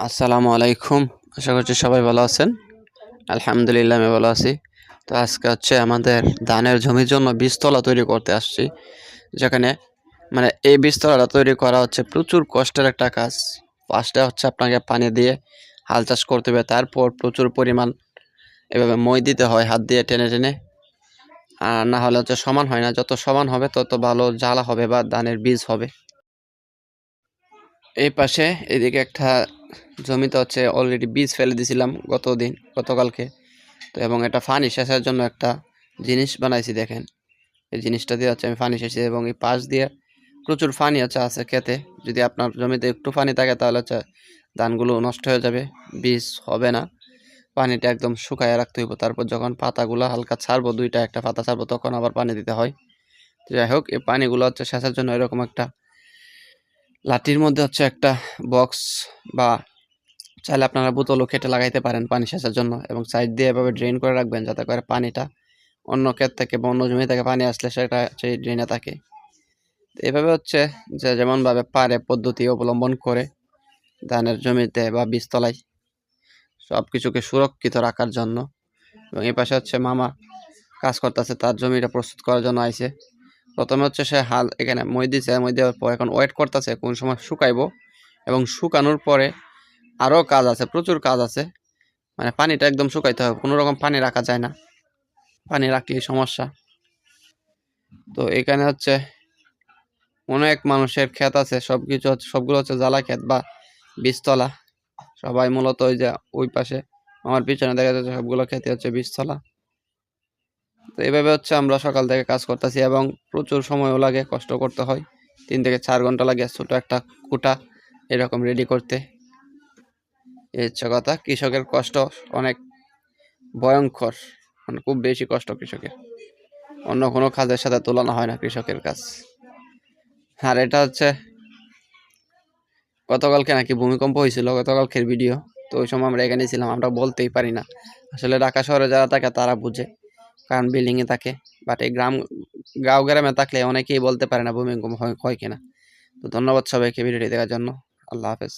আসসালামু আলাইকুম। আশা করছি সবাই ভালো আছেন। আলহামদুলিল্লাহ, আমি ভালো আছি। তো আজকে হচ্ছে আমাদের ধানের জমির জন্য বীজতলা তৈরি করতে আসছি, যেখানে মানে এই বীজতলাটা তৈরি করা হচ্ছে প্রচুর কষ্টের একটা কাজ। ফার্স্টে হচ্ছে আপনাকে পানি দিয়ে হাল চাষ করতে হবে, তারপর প্রচুর পরিমাণ এভাবে মই দিতে হয়, হাত দিয়ে টেনে টেনে। আর না হলে হচ্ছে সমান হয় না, যত সমান হবে তত ভালো জ্বালা হবে বা ধানের বীজ হবে। এই পাশে এদিকে একটা জমিতে হচ্ছে অলরেডি বীজ ফেলে দিয়েছিলাম গত দিন গতকালকে। তো এবং এটা ফানি সেচের জন্য একটা জিনিস বানাইছি, দেখেন। এই জিনিসটা দিয়ে হচ্ছে আমি ফানি সেচি এবং এই পাশ দিয়ে প্রচুর ফানি হচ্ছে আছে খেতে। যদি আপনার জমিতে একটু পানি থাকে তাহলে হচ্ছে ধানগুলো নষ্ট হয়ে যাবে, বীজ হবে না। পানিটা একদম শুকায় রাখতে হইব। তারপর যখন পাতাগুলো হালকা ছাড়বো, দুইটা একটা পাতা ছাড়বো, তখন আবার পানি দিতে হয়। যাই হোক, এই পানিগুলো হচ্ছে সেচের জন্য এরকম একটা লাঠির মধ্যে হচ্ছে একটা বক্স বা চাইলে আপনারা বোতলও খেটে লাগাইতে পারেন পানি সেচার জন্য এবং সাইড দিয়ে এভাবে ড্রেন করে রাখবেন যাতে করে পানিটা অন্য ক্ষেত থেকে বা অন্য জমি থেকে পানি আসলে সেটা সেই ড্রেনে থাকে। এভাবে হচ্ছে যে যেমনভাবে পারে পদ্ধতি অবলম্বন করে ধানের জমিতে বা বীজতলায় সব কিছুকে সুরক্ষিত রাখার জন্য। এবং এই পাশে হচ্ছে মামা কাজ করতেছে, তার জমিটা প্রস্তুত করার জন্য আইছে। প্রথমে হচ্ছে সে হাল এখানে মই দিছে, মই দেওয়ার পর এখন ওয়েট করতেছে কোন সময় শুকাইবো। এবং শুকানোর পরে আরও কাজ আছে, প্রচুর কাজ আছে। মানে পানিটা একদম শুকাইতে হবে, কোনো রকম পানি রাখা যায় না। পানি রাখলেই সমস্যা। তো এখানে হচ্ছে অনেক মানুষের ক্ষেত আছে সব কিছু হচ্ছে, সবগুলো হচ্ছে জ্বালা ক্ষেত বা বীজতলা। সবাই মূলত ওই যে ওই পাশে, আমার পিছনে দেখা যাচ্ছে সবগুলো খেতে হচ্ছে বীজতলা। তো এইভাবে হচ্ছে আমরা সকাল থেকে কাজ করতেছি এবং প্রচুর সময়ও লাগে, কষ্ট করতে হয়। তিন থেকে চার ঘণ্টা লাগে ছোটো একটা কুটা এরকম রেডি করতে। এই হচ্ছে কথা, কৃষকের কষ্ট অনেক ভয়ঙ্কর মানে খুব বেশি কষ্ট কৃষকের। অন্য কোনো কাজের সাথে তুলনা হয় না কৃষকের কাজ। আর এটা হচ্ছে, গতকালকে নাকি ভূমিকম্প হয়েছিল, গতকালকের ভিডিও তো ওই সময় আমরা এখানে ছিলাম, আমরা বলতেই পারি না। আসলে ঢাকা শহরে যারা থাকে তারা বুঝে। কারণ বিল্ডিংয়ে থাকে। বাট এই গ্রাম, গাঁও গ্রামে থাকলে অনেকেই বলতে পারে না ভূমিকম্প হয় কিনা। তো ধন্যবাদ সবাইকে ভিডিওটি দেখার জন্য। আল্লাহ হাফেজ।